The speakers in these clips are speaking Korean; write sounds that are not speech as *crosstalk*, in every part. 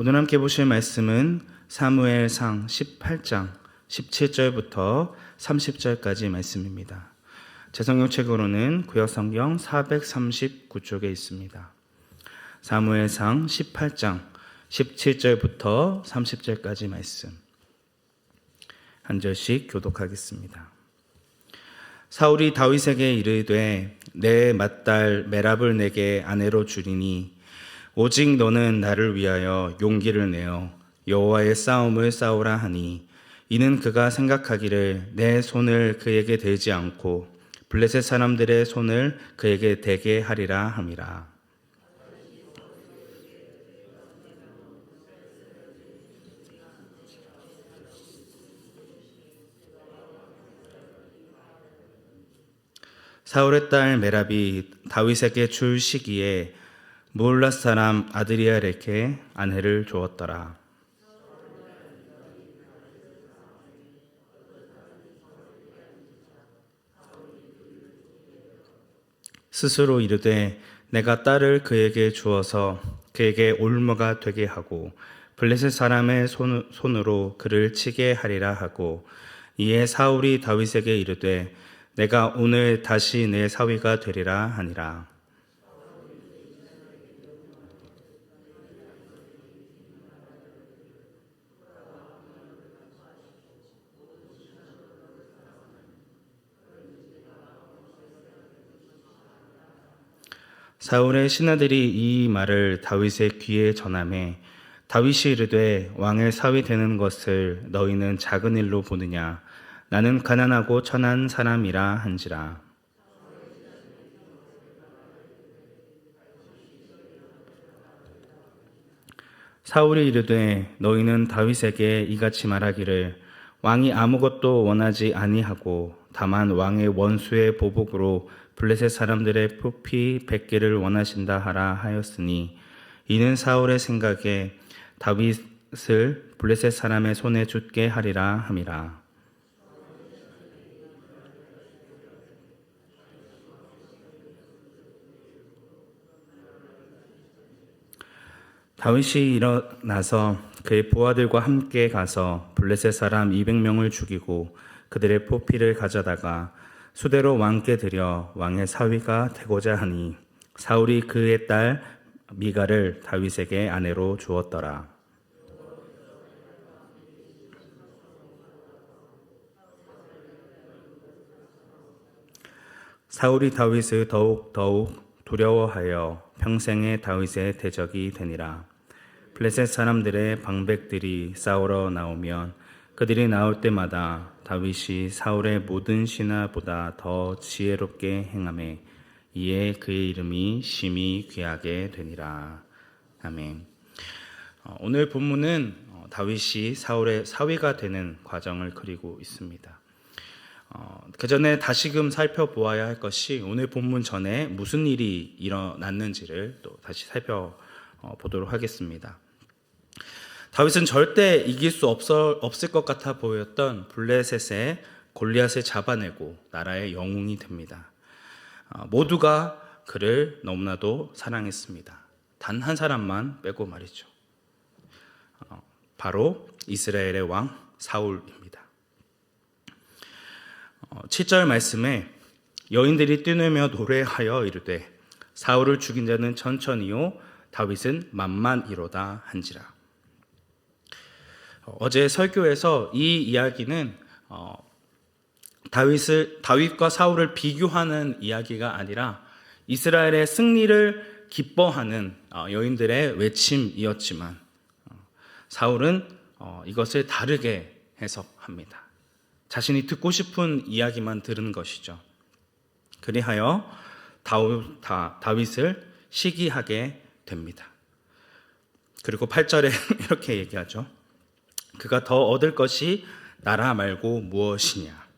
오늘 함께 보실 말씀은 사무엘상 18장 17절부터 30절까지 말씀입니다. 제 성경책으로는 구역 성경 439쪽에 있습니다. 사무엘상 18장 17절부터 30절까지 말씀. 한 절씩 교독하겠습니다. 사울이 다윗에게 이르되 내 맏딸 메랍을 내게 아내로 주리니 오직 너는 나를 위하여 용기를 내어 여호와의 싸움을 싸우라 하니 이는 그가 생각하기를 내 손을 그에게 대지 않고 블레셋 사람들의 손을 그에게 대게 하리라 함이라. 사울의 딸 메랍이 다윗에게 줄 시기에 무올라 사람 아드리아에게 아내를 주었더라. 스스로 이르되 내가 딸을 그에게 주어서 그에게 올무가 되게 하고 블레셋 사람의 손, 손으로 그를 치게 하리라 하고 이에 사울이 다윗에게 이르되 내가 오늘 다시 내 사위가 되리라 하니라. 사울의 신하들이 이 말을 다윗의 귀에 전함에 다윗이 이르되 왕의 사위 되는 것을 너희는 작은 일로 보느냐? 나는 가난하고 천한 사람이라 한지라. 사울이 이르되 너희는 다윗에게 이같이 말하기를 왕이 아무것도 원하지 아니하고 다만 왕의 원수의 보복으로 블레셋 사람들의 표피 백 개를 원하신다 하라 하였으니 이는 사울의 생각에 다윗을 블레셋 사람의 손에 죽게 하리라 함이라. 다윗이 일어나서 그의 부하들과 함께 가서 블레셋 사람 200명을 죽이고 그들의 포피를 가져다가 수대로 왕께 드려 왕의 사위가 되고자 하니 사울이 그의 딸 미가를 다윗에게 아내로 주었더라. 사울이 다윗을 더욱 더욱 두려워하여 평생에 다윗의 대적이 되니라. 블레셋 사람들의 방백들이 싸우러 나오면 그들이 나올 때마다 다윗이 사울의 모든 신하보다 더 지혜롭게 행함에 이에 그의 이름이 심히 귀하게 되니라. 아멘. 어, 오늘 본문은 어, 다윗이 사울의 사위가 되는 과정을 그리고 있습니다. 어, 그 전에 다시금 살펴보아야 할 것이 오늘 본문 전에 무슨 일이 일어났는지를 또 다시 살펴보도록 하겠습니다. 다윗은 절대 이길 수 없어, 없을 것 같아 보였던 블레셋의 골리앗을 잡아내고 나라의 영웅이 됩니다. 어, 모두가 그를 너무나도 사랑했습니다. 단 한 사람만 빼고 말이죠. 어, 바로 이스라엘의 왕 사울입니다. 7절 말씀에 여인들이 뛰놀며 노래하여 이르되 사울을 죽인 자는 천천히요 다윗은 만만이로다 한지라. 어제 설교에서 이 이야기는 어, 다윗을 다윗과 사울을 비교하는 이야기가 아니라 이스라엘의 승리를 기뻐하는 어, 여인들의 외침이었지만 어, 사울은 어, 이것을 다르게 해석합니다. 자신이 듣고 싶은 이야기만 들은 것이죠. 그리하여 다우, 다, 다윗을 시기하게 됩니다. 그리고 8절에 *laughs* 이렇게 얘기하죠. 그가 더 얻을 것이 나라 말고 무엇이냐.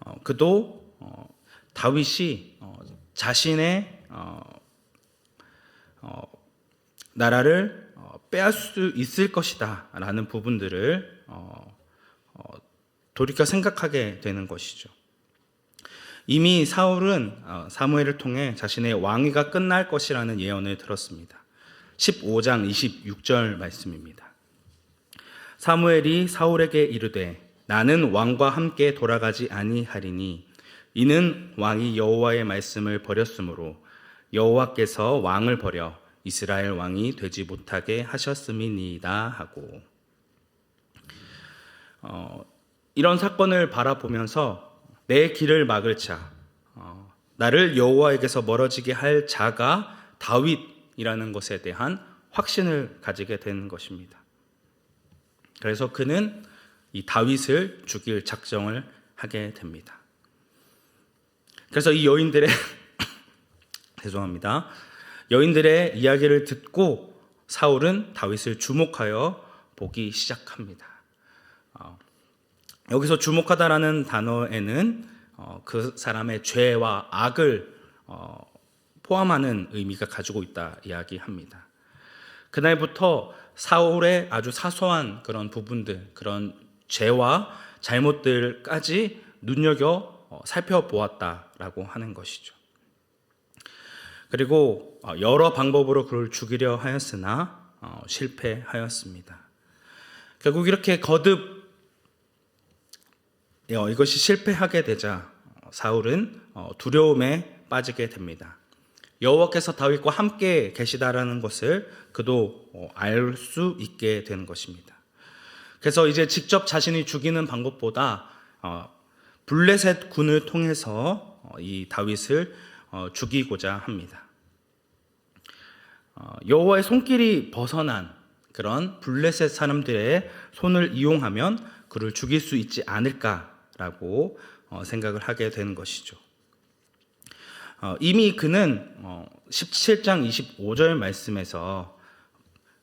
어, 그도 어, 다윗이 어, 자신의 어, 어, 나라를 어, 빼앗을 수 있을 것이다라는 부분들을 돌이켜 생각하게 되는 것이죠. 이미 사울은 사무엘을 통해 자신의 왕위가 끝날 것이라는 예언을 들었습니다. 15장 26절 말씀입니다. 사무엘이 사울에게 이르되 나는 왕과 함께 돌아가지 아니하리니 이는 왕이 여호와의 말씀을 버렸으므로 여호와께서 왕을 버려 이스라엘 왕이 되지 못하게 하셨음이니이다 하고 어, 이런 사건을 바라보면서 내 길을 막을 자, 어, 나를 여호와에게서 멀어지게 할 자가 다윗 이라는 것에 대한 확신을 가지게 되는 것입니다. 그래서 그는 이 다윗을 죽일 작정을 하게 됩니다. 그래서 이 여인들의 *coughs* 죄송합니다. 여인들의 이야기를 듣고 사울은 다윗을 주목하여 보기 시작합니다. 어, 여기서 주목하다라는 단어에는 어, 그 사람의 죄와 악을 어, 포함하는 의미가 가지고 있다 이야기합니다. 그날부터 사울의 아주 사소한 그런 부분들, 그런 죄와 잘못들까지 눈여겨 어, 살펴보았다라고 하는 것이죠. 그리고 어, 여러 방법으로 그를 죽이려 하였으나 어, 실패하였습니다. 결국 이렇게 거듭 어, 이것이 실패하게 되자 어, 사울은 어, 두려움에 빠지게 됩니다. 여호와께서 다윗과 함께 계시다라는 것을 그도 어, 알수 있게 되는 것입니다. 그래서 이제 직접 자신이 죽이는 방법보다 어, 블레셋 군을 통해서 어, 이 다윗을 어, 죽이고자 합니다. 어, 여호와의 손길이 벗어난 그런 블레셋 사람들의 손을 이용하면 그를 죽일 수 있지 않을까라고 어, 생각을 하게 되는 것이죠. 어, 이미 그는 어, 17장 25절 말씀에서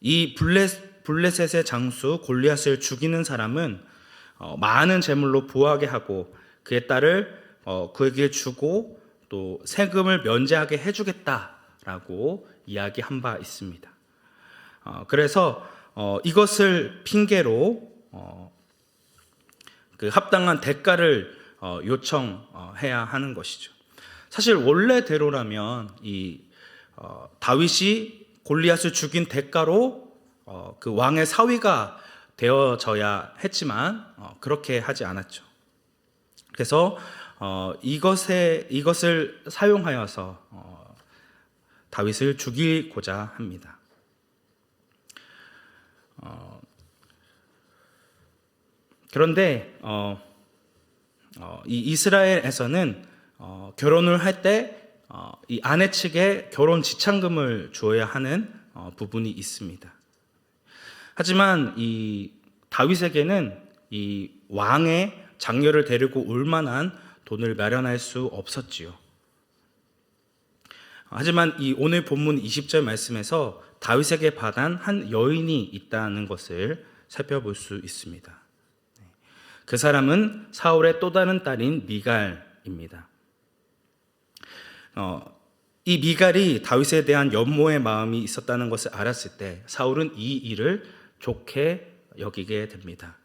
이 블레, 블레셋의 장수 골리앗을 죽이는 사람은 어, 많은 재물로 부하게 하고 그의 딸을 어, 그에게 주고 또 세금을 면제하게 해주겠다라고 이야기한 바 있습니다. 어, 그래서 어, 이것을 핑계로 어, 그 합당한 대가를 어, 요청해야 하는 것이죠. 사실 원래대로라면 이 어, 다윗이 골리앗을 죽인 대가로 어, 그 왕의 사위가 되어져야 했지만 어, 그렇게 하지 않았죠. 그래서 어, 이것에 이것을 사용하여서 어, 다윗을 죽이고자 합니다. 어, 그런데 어, 어, 이 이스라엘에서는 어, 결혼을 할 때 이 아내 측에 결혼 지참금을 줘야 하는 어, 부분이 있습니다. 하지만 이 다윗에게는 이 왕의 장녀를 데리고 올 만한 돈을 마련할 수 없었지요. 하지만 이 오늘 본문 20절 말씀에서 다윗에게 받은 한 여인이 있다는 것을 살펴볼 수 있습니다. 그 사람은 사울의 또 다른 딸인 미갈입니다. 어, 이 미갈이 다윗에 대한 연모의 마음이 있었다는 것을 알았을 때 사울은 이 일을 좋게 여기게 됩니다.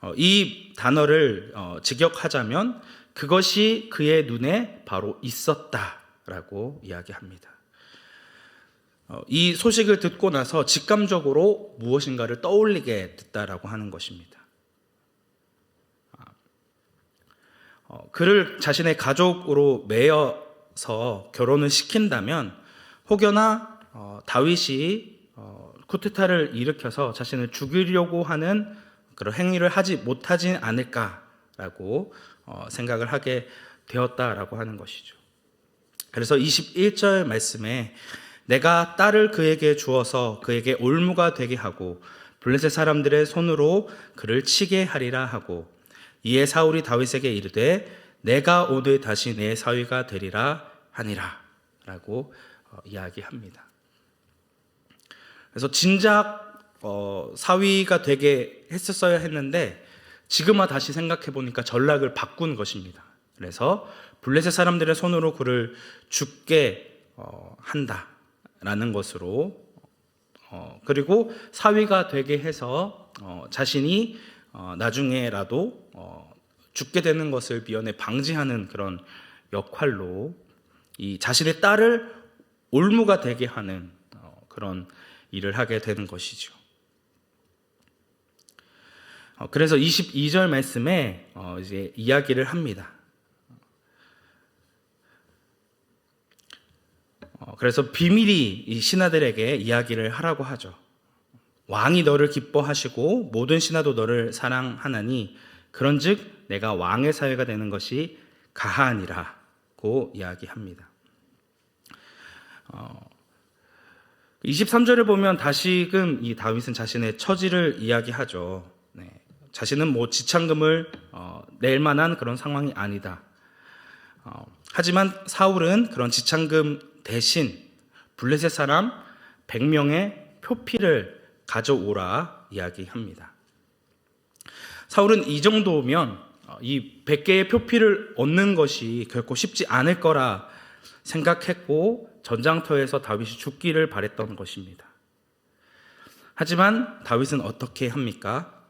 어, 이 단어를 어, 직역하자면 그것이 그의 눈에 바로 있었다라고 이야기합니다. 어, 이 소식을 듣고 나서 직감적으로 무엇인가를 떠올리게 됐다라고 하는 것입니다. 아, 어, 그를 자신의 가족으로 매여 서 결혼을 시킨다면 혹여나 어, 다윗이 어, 쿠데타를 일으켜서 자신을 죽이려고 하는 그런 행위를 하지 못하진 않을까라고 어, 생각을 하게 되었다라고 하는 것이죠. 그래서 21절 말씀에 내가 딸을 그에게 주어서 그에게 올무가 되게 하고 블레셋 사람들의 손으로 그를 치게 하리라 하고 이에 사울이 다윗에게 이르되 내가 오늘 다시 내 사위가 되리라 하니라라고 어, 이야기합니다. 그래서 진작 어, 사위가 되게 했었어야 했는데 지금아 다시 생각해 보니까 전략을 바꾼 것입니다. 그래서 블레셋 사람들의 손으로 그를 죽게 어, 한다라는 것으로 어, 그리고 사위가 되게 해서 어, 자신이 어, 나중에라도 어, 죽게 되는 것을 미연에 방지하는 그런 역할로 이 자신의 딸을 올무가 되게 하는 어, 그런 일을 하게 되는 것이죠. 어, 그래서 22절 말씀에 어, 이제 이야기를 합니다. 어, 그래서 비밀이 이 신하들에게 이야기를 하라고 하죠. 왕이 너를 기뻐하시고 모든 신하도 너를 사랑하나니 그런즉 내가 왕의 사회가 되는 것이 가하니라고 이야기합니다. 어, 23절을 보면 다시금 이 다윗은 자신의 처지를 이야기하죠. 네. 자신은 뭐 지창금을 어, 낼 만한 그런 상황이 아니다. 어, 하지만 사울은 그런 지창금 대신 블레셋 사람 100명의 표피를 가져오라 이야기합니다. 사울은 이 정도면 어, 이 100개의 표피를 얻는 것이 결코 쉽지 않을 거라 생각했고 전장터에서 다윗이 죽기를 바랬던 것입니다. 하지만 다윗은 어떻게 합니까?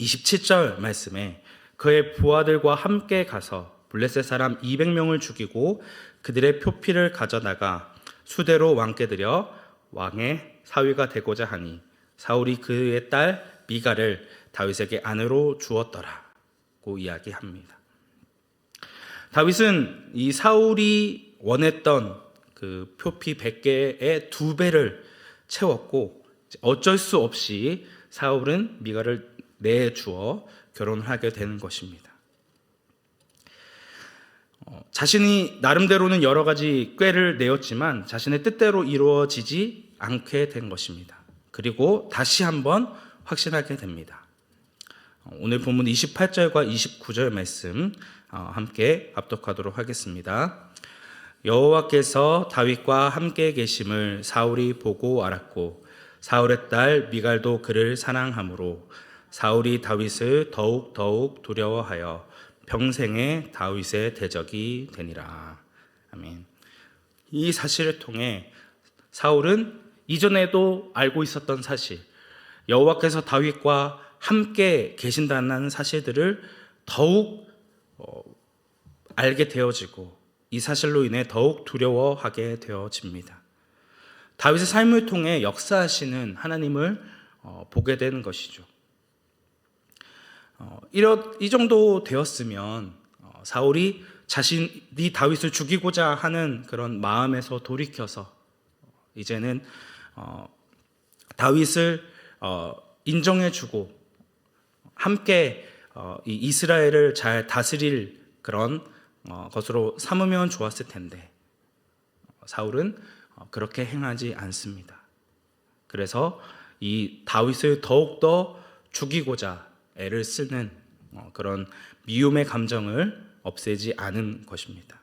27절 말씀에 그의 부하들과 함께 가서 블레셋 사람 200명을 죽이고 그들의 표피를 가져다가 수대로 왕께 드려 왕의 사위가 되고자 하니 사울이 그의 딸 미가를 다윗에게 아내로 주었더라 고 이야기합니다. 다윗은 이 사울이 원했던 그 표피 100개의 두 배를 채웠고 어쩔 수 없이 사울은 미가를 내주어 결혼을 하게 되는 것입니다. 어, 자신이 나름대로는 여러 가지 꾀를 내었지만 자신의 뜻대로 이루어지지 않게 된 것입니다. 그리고 다시 한번 확신하게 됩니다. 어, 오늘 본문 28절과 29절 말씀 어, 함께 압독하도록 하겠습니다. 여호와께서 다윗과 함께 계심을 사울이 보고 알았고 사울의 딸 미갈도 그를 사랑하므로 사울이 다윗을 더욱 더욱 두려워하여 평생에 다윗의 대적이 되니라. 아멘. 이 사실을 통해 사울은 이전에도 알고 있었던 사실, 여호와께서 다윗과 함께 계신다는 사실들을 더욱 어, 알게 되어지고 이 사실로 인해 더욱 두려워하게 되어집니다. 다윗의 삶을 통해 역사하시는 하나님을 어, 보게 되는 것이죠. 어, 이러, 이 정도 되었으면 어, 사울이 자신이 다윗을 죽이고자 하는 그런 마음에서 돌이켜서 어, 이제는 어, 다윗을 어, 인정해주고 함께 어, 이 이스라엘을 잘 다스릴 그런 어, 것으로 삼으면 좋았을 텐데 어, 사울은 어, 그렇게 행하지 않습니다. 그래서 이 다윗을 더욱더 죽이고자 애를 쓰는 어, 그런 미움의 감정을 없애지 않은 것입니다.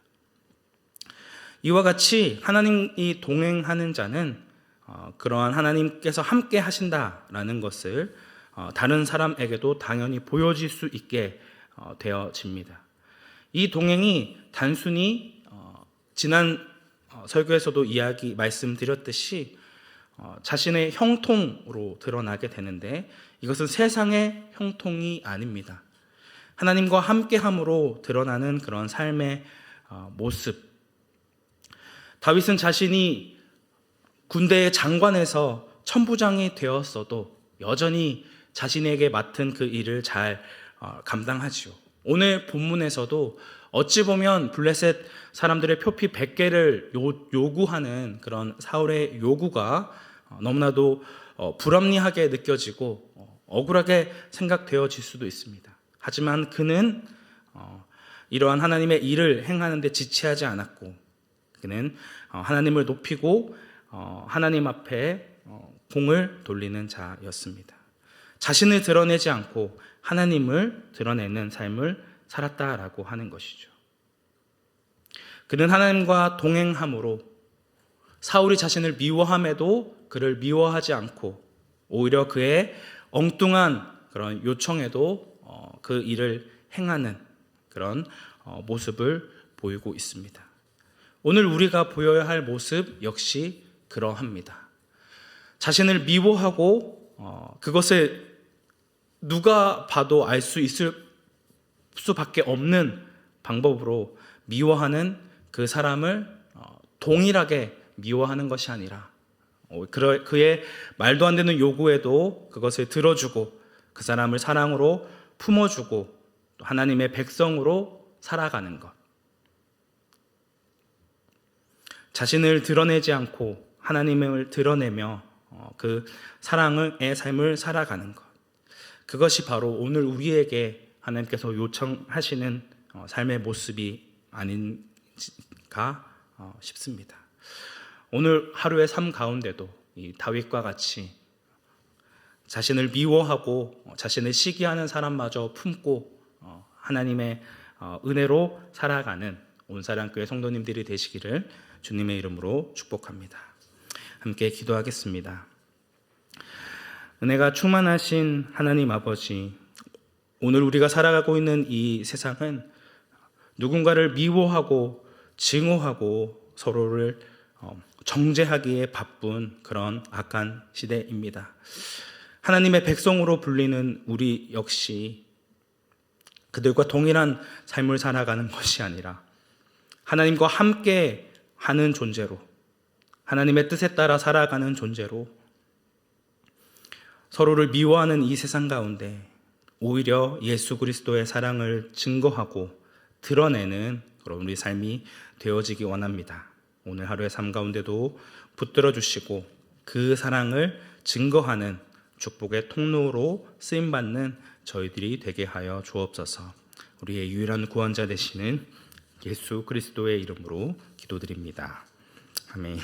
이와 같이 하나님이 동행하는 자는 어, 그러한 하나님께서 함께 하신다라는 것을 어, 다른 사람에게도 당연히 보여질 수 있게 되어집니다. 이 동행이 단순히 지난 설교에서도 이야기 말씀드렸듯이 자신의 형통으로 드러나게 되는데 이것은 세상의 형통이 아닙니다. 하나님과 함께함으로 드러나는 그런 삶의 어, 모습. 다윗은 자신이 군대의 장관에서 천부장이 되었어도 여전히 자신에게 맡은 그 일을 잘 어, 감당하지요. 오늘 본문에서도 어찌 보면 블레셋 사람들의 표피 100개를 요구하는 그런 사울의 요구가 어, 너무나도 불합리하게 느껴지고 억울하게 생각되어질 수도 있습니다. 하지만 그는 어, 이러한 하나님의 일을 행하는데 지체하지 않았고 그는 어, 하나님을 높이고 어, 하나님 앞에 공을 돌리는 자였습니다. 자신을 드러내지 않고 하나님을 드러내는 삶을 살았다라고 하는 것이죠. 그는 하나님과 동행함으로 사울이 자신을 미워함에도 그를 미워하지 않고 오히려 그의 엉뚱한 그런 요청에도 어, 그 일을 행하는 그런 어, 모습을 보이고 있습니다. 오늘 우리가 보여야 할 모습 역시 그러합니다. 자신을 미워하고 어, 그것을 누가 봐도 알 수 있을 수밖에 없는 방법으로 미워하는 그 사람을 동일하게 미워하는 것이 아니라 어, 그의 말도 안 되는 요구에도 그것을 들어주고 그 사람을 사랑으로 품어주고 또 하나님의 백성으로 살아가는 것. 자신을 드러내지 않고 하나님을 드러내며 어, 그 사랑의 삶을 살아가는 것. 그것이 바로 오늘 우리에게 하나님께서 요청하시는 어, 삶의 모습이 아닌가 어, 싶습니다. 오늘 하루의 삶 가운데도 이 다윗과 같이 자신을 미워하고 어, 자신을 시기하는 사람마저 품고 어, 하나님의 어, 은혜로 살아가는 온사랑교회 성도님들이 되시기를 주님의 이름으로 축복합니다. 함께 기도하겠습니다. 은혜가 충만하신 하나님 아버지, 오늘 우리가 살아가고 있는 이 세상은 누군가를 미워하고 증오하고 서로를 어, 정죄하기에 바쁜 그런 악한 시대입니다. 하나님의 백성으로 불리는 우리 역시 그들과 동일한 삶을 살아가는 것이 아니라 하나님과 함께 하는 존재로 하나님의 뜻에 따라 살아가는 존재로 서로를 미워하는 이 세상 가운데 오히려 예수 그리스도의 사랑을 증거하고 드러내는 그런 우리 삶이 되어지기 원합니다. 오늘 하루의 삶 가운데도 붙들어 주시고 그 사랑을 증거하는 축복의 통로로 쓰임 받는 저희들이 되게 하여 주옵소서. 우리의 유일한 구원자 되시는 예수 그리스도의 이름으로 기도드립니다. 아멘.